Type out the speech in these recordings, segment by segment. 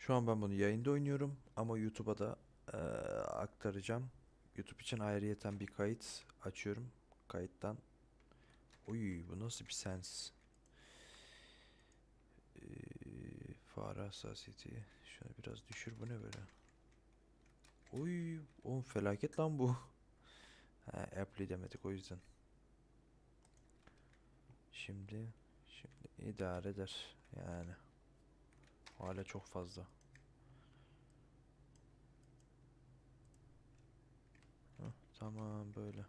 Şu an ben bunu yayında oynuyorum ama YouTube'a da eee, aktaracağım. YouTube için ayrıyeten bir kayıt açıyorum. Kayıttan. Oy bu nasıl bir sens? Eee, fare hassasiyeti. Şunu biraz düşür bu ne böyle? Oy oğlum felaket lan bu. Ha, Apple'i demedik o yüzden. Şimdi şimdi idare eder yani. Hala çok fazla. Hah, tamam böyle.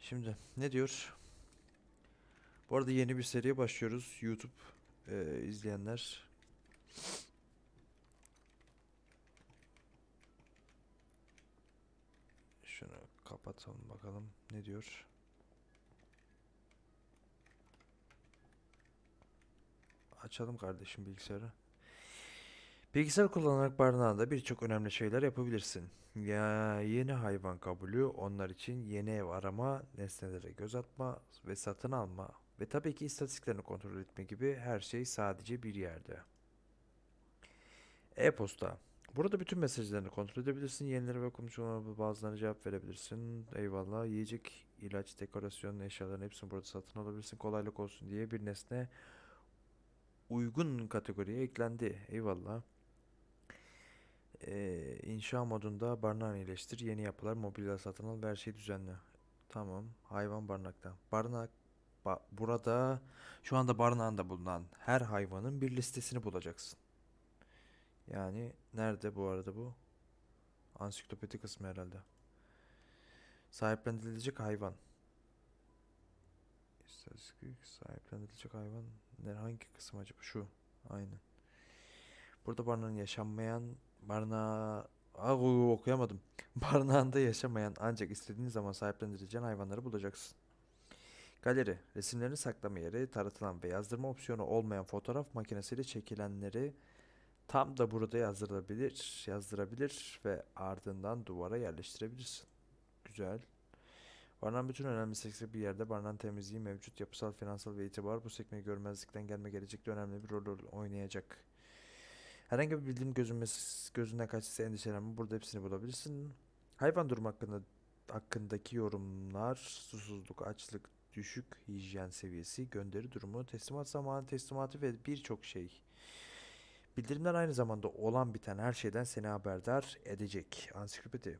Şimdi ne diyor? Bu arada yeni bir seriye başlıyoruz. YouTube eee, izleyenler. Şunu kapatalım bakalım ne diyor. Açalım kardeşim bilgisayarı. Bilgisayar kullanarak barınağında birçok önemli şeyler yapabilirsin. Ya yeni hayvan kabulü, onlar için yeni ev arama, nesnelere göz atma ve satın alma ve tabii ki istatistiklerini kontrol etme gibi her şey sadece bir yerde. E-posta. Burada bütün mesajlarını kontrol edebilirsin. Yenileri ve konuşmalara bazılarına cevap verebilirsin. Eyvallah. Yiyecek, ilaç, dekorasyon, eşyaların hepsini burada satın alabilirsin. Kolaylık olsun diye bir nesne uygun kategoriye eklendi. Eyvallah. Ee, inşa modunda barınağını iyileştir. Yeni yapılar, mobilya satın al ve her şeyi düzenle. Tamam. Hayvan barınakta. Barınak ba- burada şu anda barınağında bulunan her hayvanın bir listesini bulacaksın. Yani nerede bu arada bu? Ansiklopedi kısmı herhalde. Sahiplenilecek hayvan. İstatistik sahiplenilecek hayvan. Hangi kısım acaba? Şu. Aynen. Burada barınağın yaşanmayan barınağı Aa, okuyamadım. Barınağında yaşamayan ancak istediğin zaman sahiplendireceğin hayvanları bulacaksın. Galeri, resimlerini saklama yeri, taratılan ve yazdırma opsiyonu olmayan fotoğraf makinesiyle çekilenleri tam da burada yazdırabilir, yazdırabilir ve ardından duvara yerleştirebilirsin. Güzel. Barınağın bütün önemli seksi bir yerde barınağın temizliği mevcut yapısal, finansal ve itibar bu sekmeyi görmezlikten gelme gelecekte önemli bir rol oynayacak. Herhangi bir bildiğin gözünmesi, gözünden kaçırsa endişelenme burada hepsini bulabilirsin. Hayvan durumu hakkında hakkındaki yorumlar, susuzluk, açlık, düşük hijyen seviyesi, gönderi durumu, teslimat zamanı, teslimatı ve birçok şey. Bildirimler aynı zamanda olan biten her şeyden seni haberdar edecek. Ansiklopedi.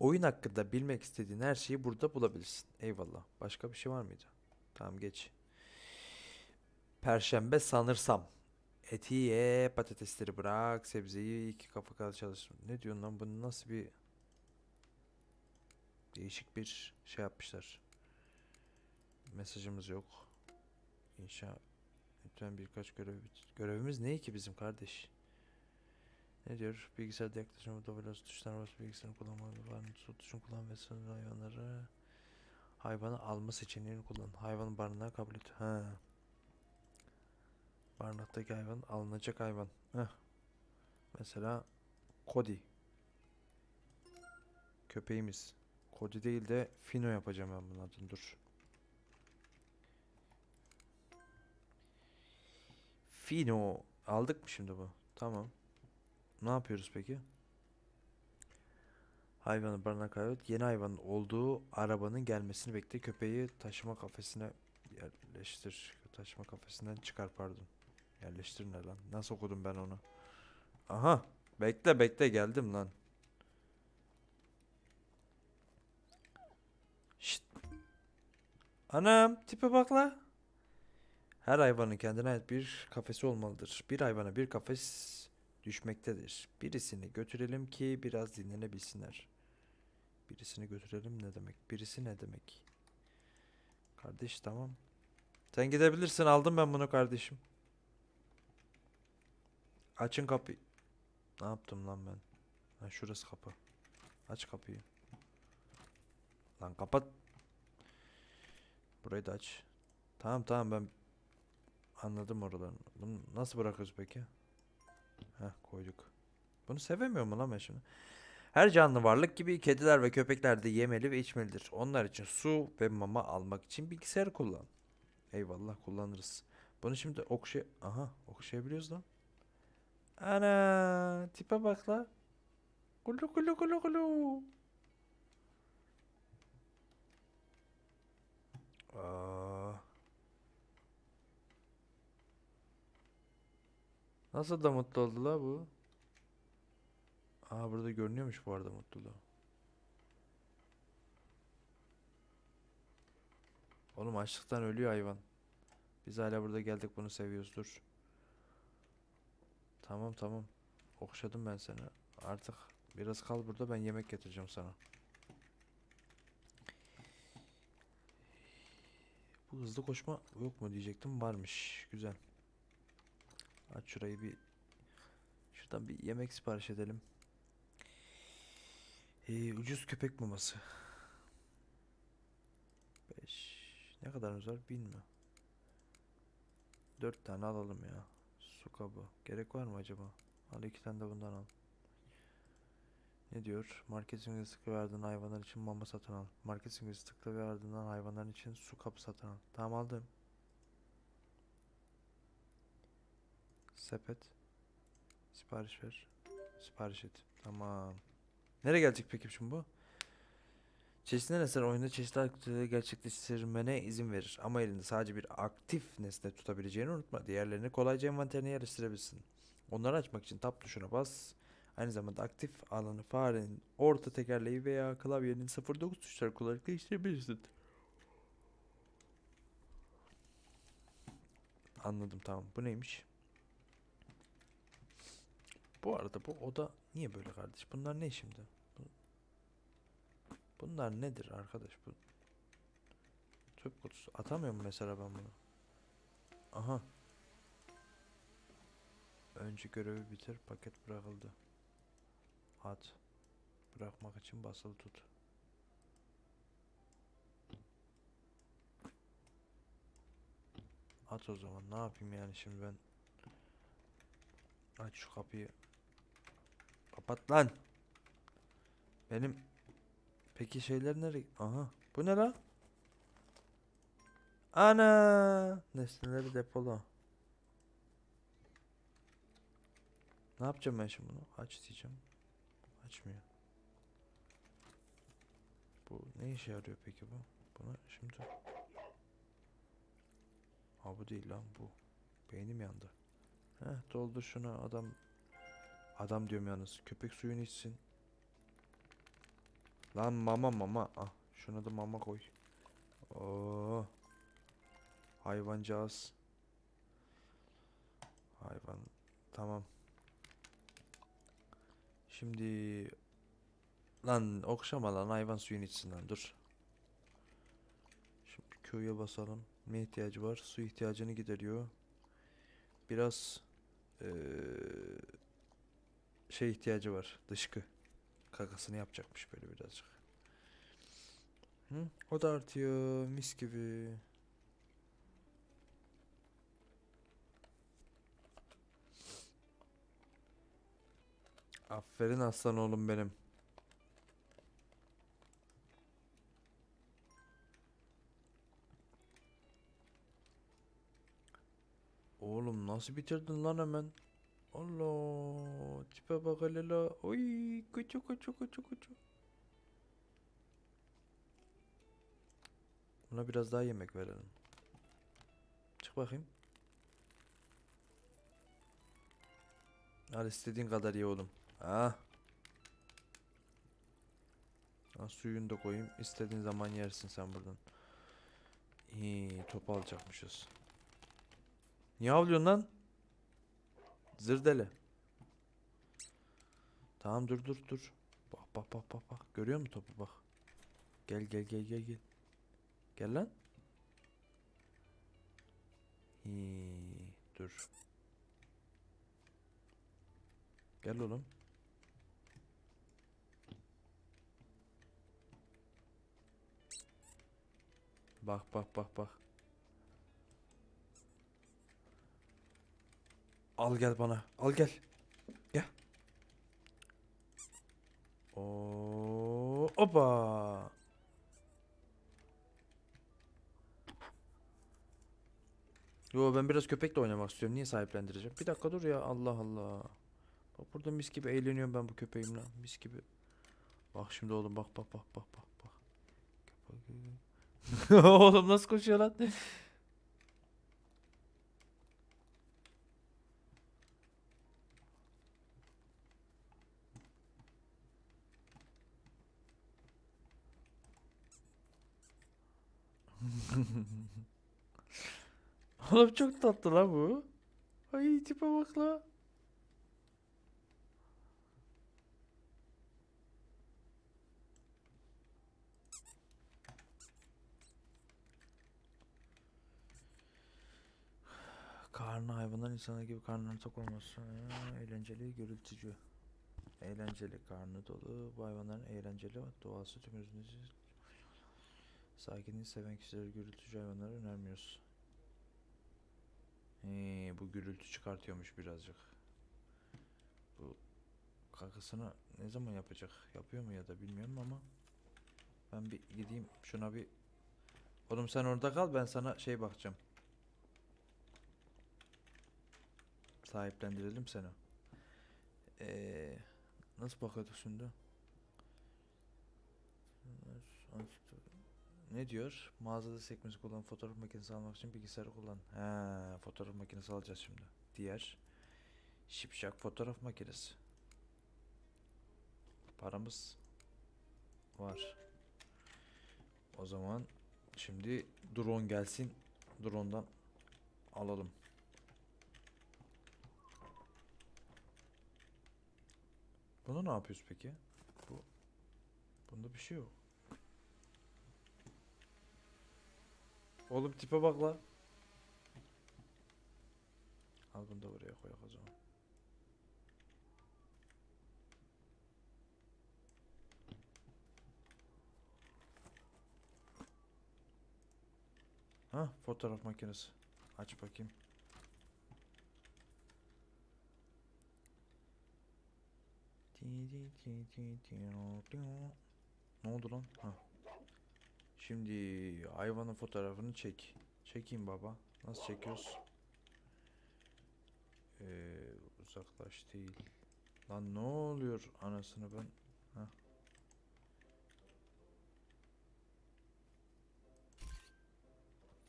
Oyun hakkında bilmek istediğin her şeyi burada bulabilirsin. Eyvallah. Başka bir şey var mıydı? Tamam geç. Perşembe sanırsam. Eti ye, patatesleri bırak, sebzeyi iki kafa kadar çalıştır. Ne diyorsun lan? Bu nasıl bir değişik bir şey yapmışlar. Mesajımız yok. İnşa lütfen birkaç görev görevimiz ne ki bizim kardeş? Ne diyor? Bilgisayarda yaklaşımı double tuşlarına basıp bilgisayarın kullanma var. Tuşun kullan ve sınır hayvanları hayvanı alma seçeneğini kullan. Hayvanın barınağı kabul et. Ha. Barınaktaki hayvan alınacak hayvan. Heh. Mesela Cody. Köpeğimiz. Cody değil de Fino yapacağım ben bunun adını. Dur. Fino. Aldık mı şimdi bu? Tamam. Ne yapıyoruz peki? Hayvanı barınağa kaybet. Yeni hayvanın olduğu arabanın gelmesini bekle. Köpeği taşıma kafesine yerleştir. Taşıma kafesinden çıkar pardon. Yerleştir ne lan? Nasıl okudum ben onu? Aha. Bekle bekle geldim lan. Şşt. Anam tipe bak la. Her hayvanın kendine ait bir kafesi olmalıdır. Bir hayvana bir kafes düşmektedir. Birisini götürelim ki biraz dinlenebilsinler. Birisini götürelim ne demek? Birisi ne demek? Kardeş tamam. Sen gidebilirsin aldım ben bunu kardeşim. Açın kapıyı. Ne yaptım lan ben? Ha, şurası kapı. Aç kapıyı. Lan kapat. Burayı da aç. Tamam tamam ben anladım oralarını. Bunu nasıl bırakıyoruz peki? Heh koyduk. Bunu sevemiyor mu lan ben şimdi? Her canlı varlık gibi kediler ve köpekler de yemeli ve içmelidir. Onlar için su ve mama almak için bilgisayar kullan. Eyvallah kullanırız. Bunu şimdi okşay... Aha okşayabiliyoruz lan. Ana tipe bak la. Kulu kulu kulu kulu. Aa. Nasıl da mutlu oldu la bu? Aa burada görünüyormuş bu arada mutluluğu. Oğlum açlıktan ölüyor hayvan. Biz hala burada geldik bunu seviyoruz dur. Tamam tamam. Okşadım ben seni. Artık biraz kal burada ben yemek getireceğim sana. Bu hızlı koşma yok mu diyecektim varmış. Güzel. Aç şurayı bir şuradan bir yemek sipariş edelim. Ee, ucuz köpek maması. 5 ne kadarımız var? 1000 mi? 4 tane alalım ya. Su kabı. Gerek var mı acaba? Al iki tane de bundan al. Ne diyor? Market tıklı ve ardından hayvanlar için mama satın al. Market tıklı ve ardından hayvanlar için su kabı satın al. Tamam aldım. Sepet. Sipariş ver. Sipariş et. Tamam. Nereye gelecek peki şimdi bu? Çeşitli nesneler oyunda çeşitli aktiviteleri gerçekleştirmene izin verir. Ama elinde sadece bir aktif nesne tutabileceğini unutma. Diğerlerini kolayca envanterine yerleştirebilirsin. Onları açmak için tab tuşuna bas. Aynı zamanda aktif alanı farenin orta tekerleği veya klavyenin 09 tuşları kullanarak değiştirebilirsin. Anladım tamam. Bu neymiş? Bu arada bu oda niye böyle kardeş? Bunlar ne şimdi? Bu- Bunlar nedir arkadaş bu? Çöp kutusu. Atamıyorum mesela ben bunu. Aha. Önce görevi bitir. Paket bırakıldı. At. Bırakmak için basılı tut. At o zaman. Ne yapayım yani şimdi ben? Aç şu kapıyı. Kapat lan. Benim Peki şeyler nereye? Aha. Bu ne la? Ana! Nesneleri depola. Ne yapacağım ben şimdi bunu? Aç diyeceğim. Açmıyor. Bu ne işe yarıyor peki bu? Buna şimdi... Ha bu değil lan bu. Beynim yandı. Heh doldur şunu adam. Adam diyorum yalnız. Köpek suyunu içsin. Lan mama mama. Ah şuna da mama koy. Oo. Hayvancağız. Hayvan. Tamam. Şimdi lan okşama lan hayvan suyunu içsin lan dur. Şimdi Q'ya basalım. Ne ihtiyacı var? Su ihtiyacını gideriyor. Biraz eee, şey ihtiyacı var. Dışkı. Kakasını yapacakmış böyle birazcık. Hı? O da artıyor mis gibi. Aferin aslan oğlum benim. Oğlum nasıl bitirdin lan hemen? Allah tipe bak hele la. Oy küçük küçük küçük küçük. Buna biraz daha yemek verelim. Çık bakayım. Al istediğin kadar ye oğlum. Ah. Ha, suyunu da koyayım. İstediğin zaman yersin sen buradan. İyi top alacakmışız. Niye avlıyorsun lan? Zırdele. Tamam dur dur dur. Bak bak bak bak bak. Görüyor musun topu bak. Gel gel gel gel gel. Gel lan. Hii, dur. Gel oğlum. Bak bak bak bak. Al gel bana. Al gel. Gel. Oo, oba. Yo ben biraz köpekle oynamak istiyorum. Niye sahiplendireceğim? Bir dakika dur ya. Allah Allah. Bak burada mis gibi eğleniyorum ben bu köpeğimle. Mis gibi. Bak şimdi oğlum bak bak bak bak bak bak. Oğlum nasıl koşuyor lan? Oğlum çok tatlı lan bu. Ay tipe bak la. Karnı hayvanlar insanlar gibi karnları tok olması eğlenceli, gürültücü. Eğlenceli, karnı dolu. Bu hayvanların eğlenceli, doğası tüm özünüzü Sakinliği seven kişileri gürültücü hayvanları önermiyoruz. Ee, bu gürültü çıkartıyormuş birazcık. Bu kakasını ne zaman yapacak? Yapıyor mu ya da bilmiyorum ama ben bir gideyim şuna bir Oğlum sen orada kal ben sana şey bakacağım. Sahiplendirelim seni. Ee, nasıl bakıyorduk şimdi? Ne diyor? Mağazada sekmesi kullan, fotoğraf makinesi almak için bilgisayarı kullan. He, fotoğraf makinesi alacağız şimdi. Diğer şipşak fotoğraf makinesi. Paramız var. O zaman şimdi drone gelsin. Drone'dan alalım. Bunu ne yapıyoruz peki? Bu bunda bir şey yok. Oğlum tipe bak la. Al bunu da buraya koyak o zaman. Ha fotoğraf makinesi. Aç bakayım. Ne oldu lan? Ha. Şimdi hayvanın fotoğrafını çek. Çekeyim baba. Nasıl çekiyoruz? Ee, uzaklaş değil. Lan ne oluyor anasını ben? Heh.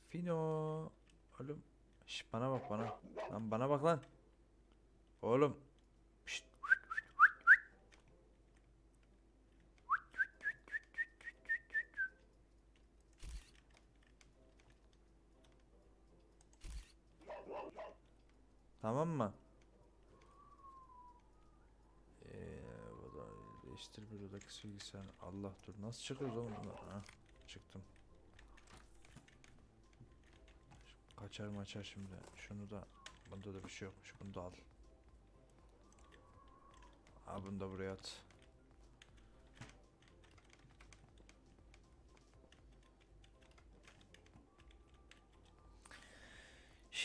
Fino. Oğlum. Şş, bana bak bana. Lan bana bak lan. Oğlum. Tamam mı? Ee, değiştir bürodaki bilgisayar. Allah dur nasıl çıkıyoruz oğlum bunlar? Ha, çıktım. Kaçar maçar şimdi. Şunu da bunda da bir şey yokmuş. Bunu da al. Al bunu da buraya at.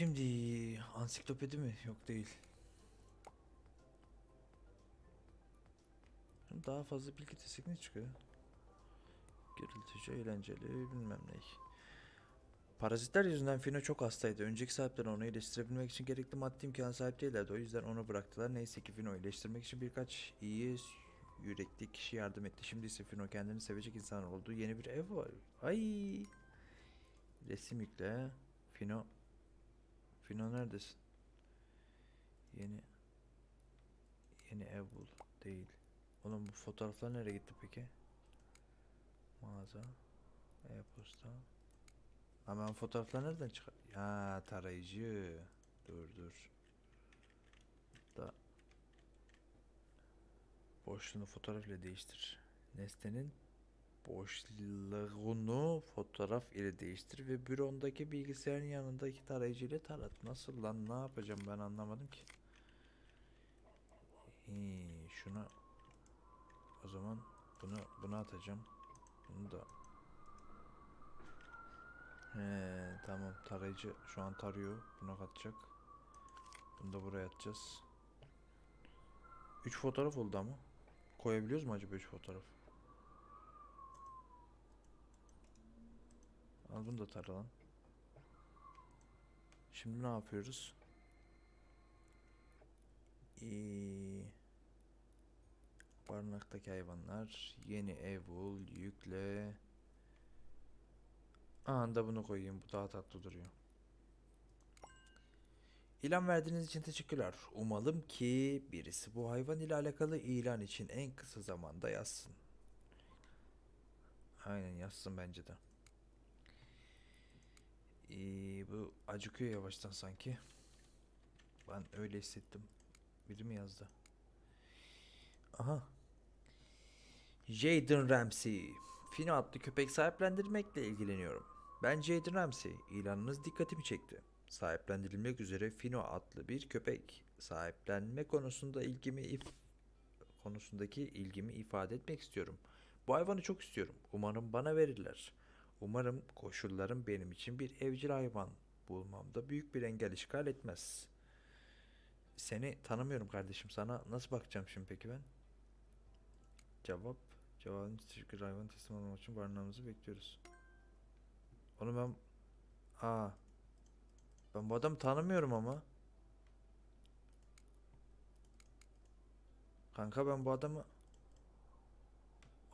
Şimdi ansiklopedi mi? Yok değil. Daha fazla bilgi desek ne çıkıyor? Gürültücü, eğlenceli, bilmem ne. Parazitler yüzünden Fino çok hastaydı. Önceki sahipleri onu iyileştirebilmek için gerekli maddi imkana sahip değillerdi. O yüzden onu bıraktılar. Neyse ki Fino'yu iyileştirmek için birkaç iyi yürekli kişi yardım etti. Şimdi ise Fino kendini sevecek insan oldu. Yeni bir ev var. Ay. Resim yükle. Fino. Fino neredesin? Yeni. Yeni ev bul. Değil. Oğlum bu fotoğraflar nereye gitti peki? Mağaza. E-posta. Hemen fotoğraflar nereden çıkar? Ya tarayıcı. Dur dur. Da boşluğunu fotoğraf ile değiştir. Nesnenin boşluğunu fotoğraf ile değiştir ve bürondaki bilgisayarın yanındaki tarayıcı ile tarat. Nasıl lan ne yapacağım ben anlamadım ki. Hii, şuna o zaman bunu bunu atacağım. Bunu da He, tamam tarayıcı şu an tarıyor. Buna katacak. Bunu da buraya atacağız. 3 fotoğraf oldu ama. Koyabiliyoruz mu acaba 3 fotoğraf? Al bunu da tara. Şimdi ne yapıyoruz? Ee, barınaktaki hayvanlar. Yeni ev bul. Yükle. Anda bunu koyayım. Bu daha tatlı duruyor. İlan verdiğiniz için teşekkürler. Umalım ki birisi bu hayvan ile alakalı ilan için en kısa zamanda yazsın. Aynen yazsın bence de. Ee, bu acıkıyor yavaştan sanki. Ben öyle hissettim. Biri mi yazdı? Aha. Jaden Ramsey. Fino adlı köpek sahiplendirmekle ilgileniyorum. Ben Jaden Ramsey. İlanınız dikkatimi çekti. Sahiplendirilmek üzere Fino adlı bir köpek. Sahiplenme konusunda ilgimi if konusundaki ilgimi ifade etmek istiyorum. Bu hayvanı çok istiyorum. Umarım bana verirler. Umarım koşullarım benim için bir evcil hayvan bulmamda büyük bir engel işgal etmez. Seni tanımıyorum kardeşim. Sana nasıl bakacağım şimdi peki ben? Cevap. Cevabın teşekkür hayvan teslim almak için barınağımızı bekliyoruz. Onu ben... Aa. Ben bu adamı tanımıyorum ama. Kanka ben bu adamı...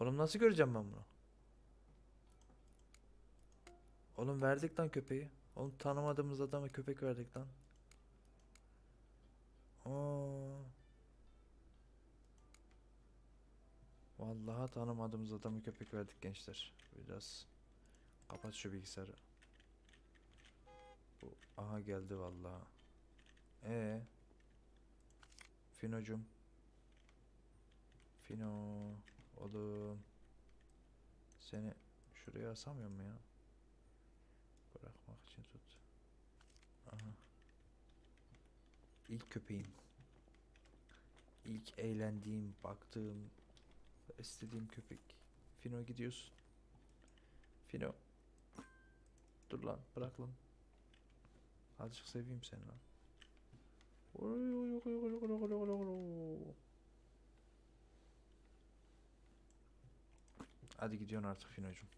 Oğlum nasıl göreceğim ben bunu? Oğlum verdik lan köpeği. Oğlum tanımadığımız adama köpek verdik lan. Aa. Vallahi tanımadığımız adamı köpek verdik gençler. Biraz kapat şu bilgisayarı. Bu aha geldi vallahi. E Finocum. Fino oğlum. Seni şuraya asamıyor mu ya? Aha. İlk köpeğim. İlk eğlendiğim, baktığım, istediğim köpek. Fino gidiyorsun. Fino. Dur lan, bırak lan. Azıcık seveyim seni lan. Hadi gidiyorsun artık Fino'cum.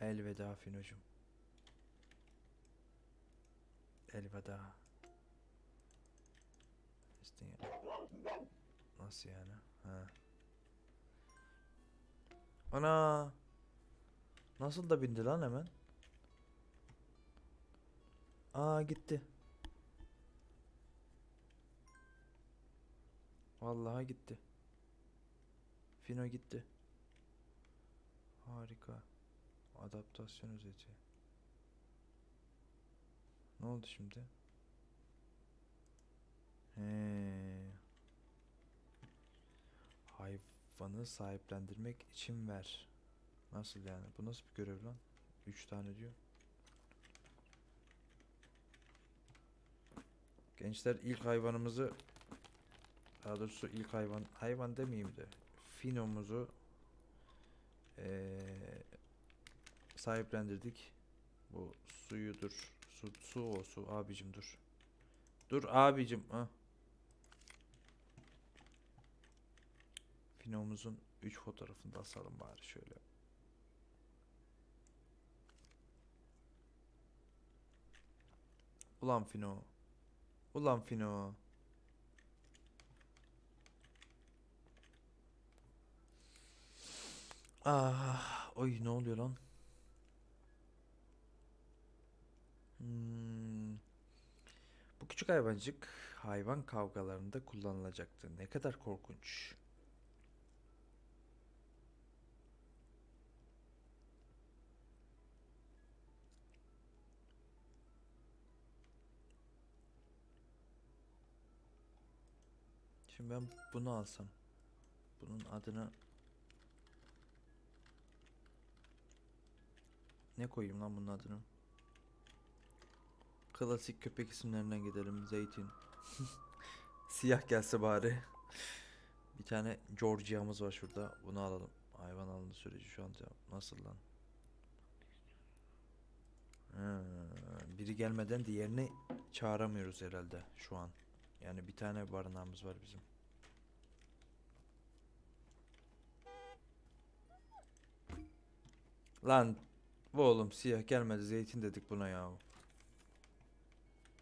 Elveda Fino'cum. Elveda. Nasıl yani? Ha. Ana. Nasıl da bindi lan hemen? Aa gitti. Vallahi gitti. Fino gitti. Harika. Adaptasyon özeti. Ne oldu şimdi? He. Hayvanı sahiplendirmek için ver. Nasıl yani? Bu nasıl bir görev lan? 3 tane diyor. Gençler ilk hayvanımızı daha doğrusu ilk hayvan hayvan demeyeyim de finomuzu eee sahiplendirdik. Bu suyu dur. Su, su o su abicim dur. Dur abicim. Ha. Finomuzun 3 fotoğrafını da asalım bari şöyle. Ulan Fino. Ulan Fino. Ah, oy ne oluyor lan? Hmm. Bu küçük hayvancık hayvan kavgalarında kullanılacaktı. Ne kadar korkunç. Şimdi ben bunu alsam. Bunun adını ne koyayım lan bunun adını? Klasik köpek isimlerinden gidelim. Zeytin. Siyah gelse bari. Bir tane Georgia'mız var şurada. Bunu alalım. Hayvan alındı süreci şu an nasıl lan? Ha, biri gelmeden diğerini çağıramıyoruz herhalde şu an. Yani bir tane barınağımız var bizim. Lan bu oğlum siyah gelmedi zeytin dedik buna ya.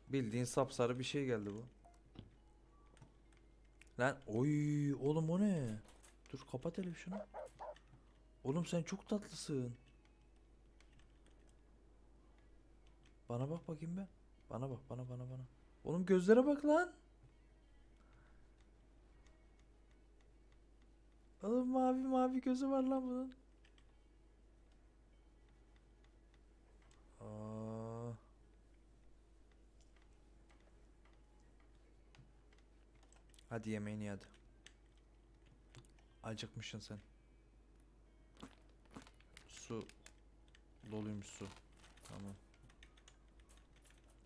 Bildiğin sapsarı bir şey geldi bu. Lan oy oğlum o ne? Dur kapat şunu. Oğlum sen çok tatlısın. Bana bak bakayım be. Bana bak bana bana bana. Oğlum gözlere bak lan. Oğlum mavi mavi gözü var lan bunun. Aa. Hadi yemeğini ye hadi. Acıkmışsın sen. Su doluymuş su. Tamam.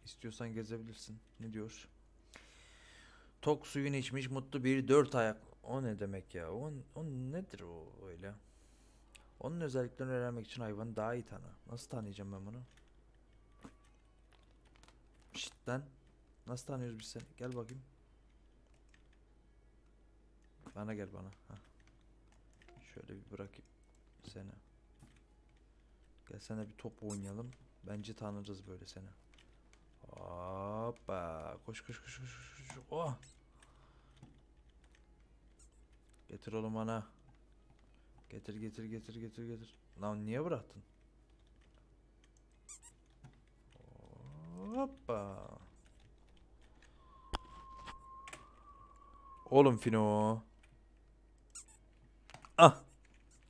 İstiyorsan gezebilirsin. Ne diyor? Tok suyunu içmiş mutlu bir dört ayak. O ne demek ya? O, o nedir o öyle? Onun özelliklerini öğrenmek için hayvanı daha iyi tanı. Nasıl tanıyacağım ben bunu? Şşt lan. Nasıl tanıyoruz biz seni? Gel bakayım. Bana gel bana. Hah. Şöyle bir bırakayım seni. Gel sana bir top oynayalım. Bence tanırız böyle seni. Hoppa. Koş koş koş koş. koş. Oh. Getir oğlum bana. Getir getir getir getir getir. Lan niye bıraktın? Hoppa. Oğlum Fino. Ah.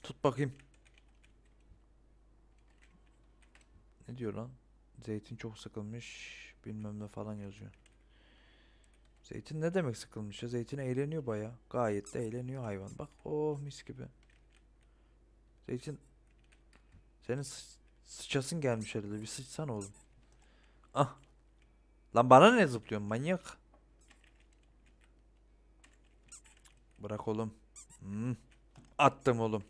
Tut bakayım. Ne diyor lan? Zeytin çok sıkılmış. Bilmem ne falan yazıyor. Zeytin ne demek sıkılmış ya? Zeytin eğleniyor baya. Gayet de eğleniyor hayvan. Bak oh mis gibi. Zeytin senin sı- sıçasın gelmiş herhalde. Bir sıçsan oğlum. Ah. Lan bana ne zıplıyorsun manyak? Bırak oğlum. Hmm. Attım oğlum.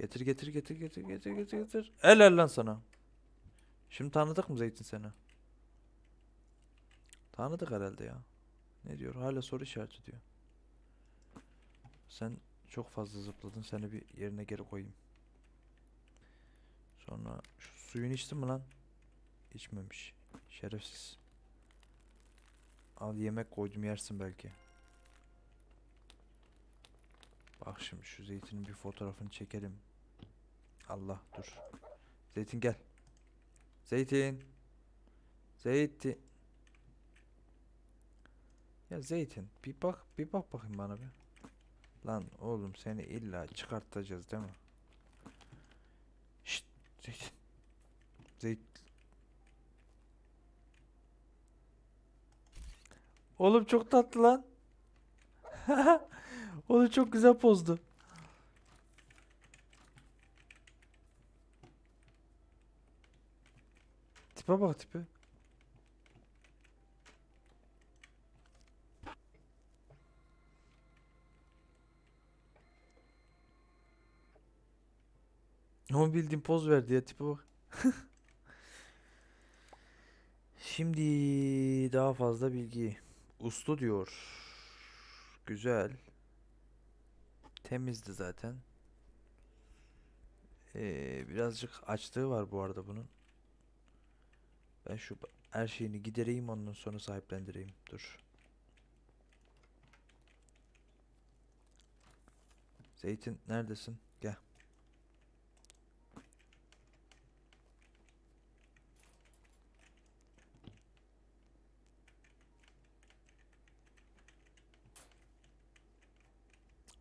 Getir getir getir getir getir getir getir. Helal lan sana. Şimdi tanıdık mı Zeytin seni? Tanıdık herhalde ya. Ne diyor? Hala soru işareti diyor. Sen çok fazla zıpladın. Seni bir yerine geri koyayım. Sonra şu suyunu içtin mi lan? İçmemiş. Şerefsiz. Al yemek koydum yersin belki. Bak şimdi şu zeytinin bir fotoğrafını çekelim. Allah dur. Zeytin gel. Zeytin. Zeytin. Ya Zeytin bir bak bir bak bakayım bana bir. Lan oğlum seni illa çıkartacağız değil mi? Şşt Zeytin. Zeyt. Oğlum çok tatlı lan. Oğlum çok güzel pozdu. Tipe bak tipe. Ama bildiğin poz verdi ya tipe bak. Şimdi daha fazla bilgi. Uslu diyor. Güzel. Temizdi zaten. Ee, birazcık açlığı var bu arada bunun. Ben şu her şeyini gidereyim ondan sonra sahiplendireyim. Dur. Zeytin neredesin? Gel.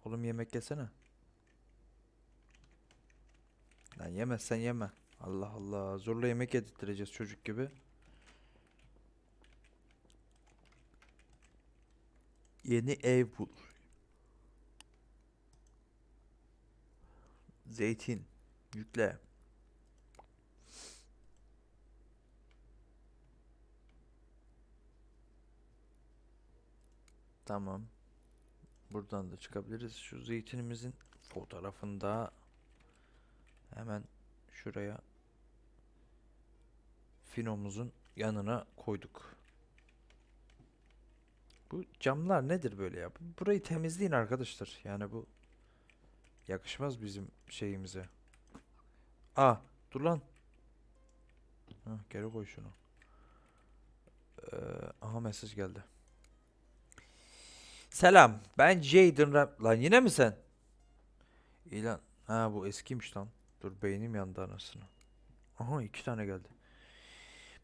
Oğlum yemek yesene. Lan yemezsen yeme. Allah Allah. Zorla yemek yedirttireceğiz çocuk gibi. Yeni ev bul. Zeytin. Yükle. Tamam. Buradan da çıkabiliriz. Şu zeytinimizin fotoğrafını da hemen şuraya finomuzun yanına koyduk. Bu camlar nedir böyle ya? Burayı temizleyin arkadaşlar. Yani bu yakışmaz bizim şeyimize. Aa, dur lan. Hah, geri koy şunu. Ee, aha mesaj geldi. Selam, ben Jaden Ram... Lan yine mi sen? İyi lan. Ha bu eskiymiş lan. Dur beynim yandı anasını. Aha iki tane geldi.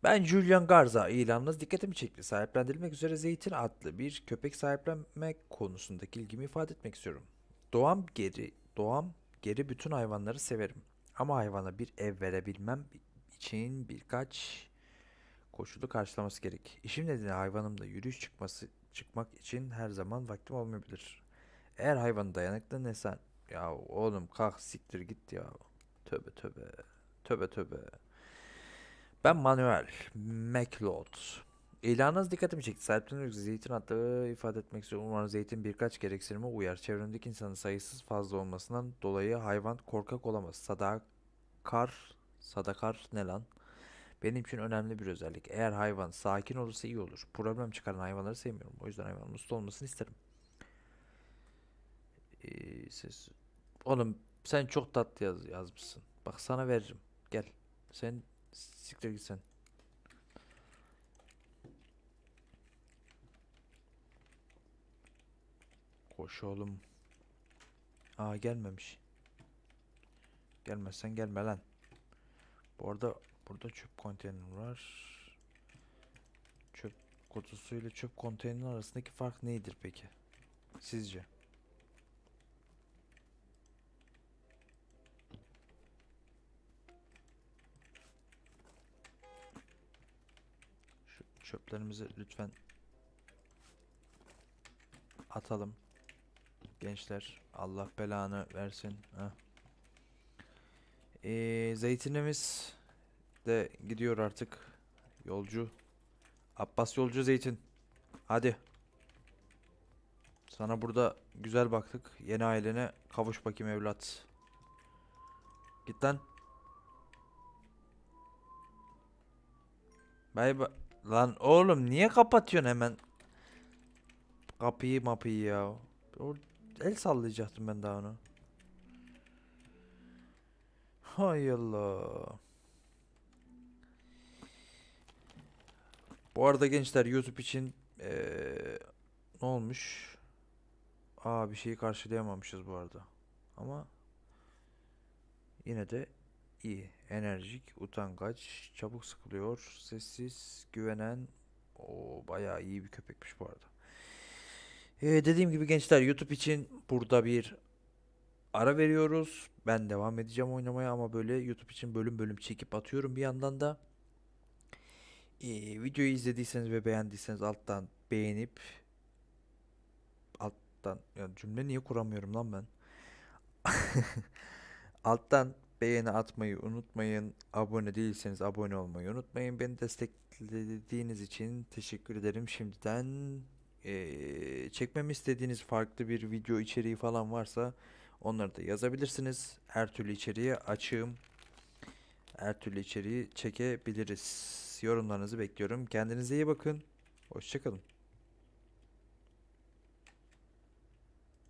Ben Julian Garza ilanınız dikkatimi çekti. Sahiplendirilmek üzere Zeytin adlı bir köpek sahiplenmek konusundaki ilgimi ifade etmek istiyorum. Doğam geri, doğam geri bütün hayvanları severim. Ama hayvana bir ev verebilmem için birkaç koşulu karşılaması gerek. İşim nedeniyle hayvanımda yürüyüş çıkması çıkmak için her zaman vaktim olmayabilir. Eğer hayvanı dayanıklı nesen ya oğlum kalk siktir git ya. Tövbe tövbe. Tövbe tövbe. Ben Manuel McLeod. İlanınız dikkatimi çekti. Sahiplenmek üzere zeytin adlı ifade etmek istiyorum. Umarım zeytin birkaç gereksinime uyar. Çevremdeki insanın sayısız fazla olmasından dolayı hayvan korkak olamaz. Sadakar, sadakar ne lan? Benim için önemli bir özellik. Eğer hayvan sakin olursa iyi olur. Problem çıkaran hayvanları sevmiyorum. O yüzden hayvanın uslu olmasını isterim. Ee, ses... Oğlum sen çok tatlı yaz, yazmışsın. Bak sana veririm. Gel. Sen siktir git sen. Koş oğlum. Aa gelmemiş. Gelmezsen gelme lan. Bu arada burada çöp konteyner var. Çöp kutusu ile çöp konteynerin arasındaki fark nedir peki? Sizce? Şu çöplerimizi lütfen atalım. Gençler Allah belanı versin. Ee, zeytinimiz de gidiyor artık. Yolcu. Abbas yolcu zeytin. Hadi. Sana burada güzel baktık. Yeni ailene kavuş bakayım evlat. Git lan. Bay bay. Lan oğlum niye kapatıyorsun hemen? Kapıyı mapıyı ya. O el sallayacaktım ben daha onu. Hay Allah. Bu arada gençler YouTube için eee, ne olmuş? Aa bir şeyi karşılayamamışız bu arada. Ama yine de iyi. Enerjik, utangaç, çabuk sıkılıyor, sessiz, güvenen. O bayağı iyi bir köpekmiş bu arada. Ee, dediğim gibi gençler YouTube için burada bir ara veriyoruz. Ben devam edeceğim oynamaya ama böyle YouTube için bölüm bölüm çekip atıyorum bir yandan da. Ee, videoyu izlediyseniz ve beğendiyseniz alttan beğenip alttan ya cümle niye kuramıyorum lan ben? Alttan beğeni atmayı unutmayın. Abone değilseniz abone olmayı unutmayın. Beni desteklediğiniz için teşekkür ederim şimdiden. Ee, çekmemi istediğiniz farklı bir video içeriği falan varsa onları da yazabilirsiniz. Her türlü içeriğe açığım. Her türlü içeriği çekebiliriz. Yorumlarınızı bekliyorum. Kendinize iyi bakın. Hoşçakalın.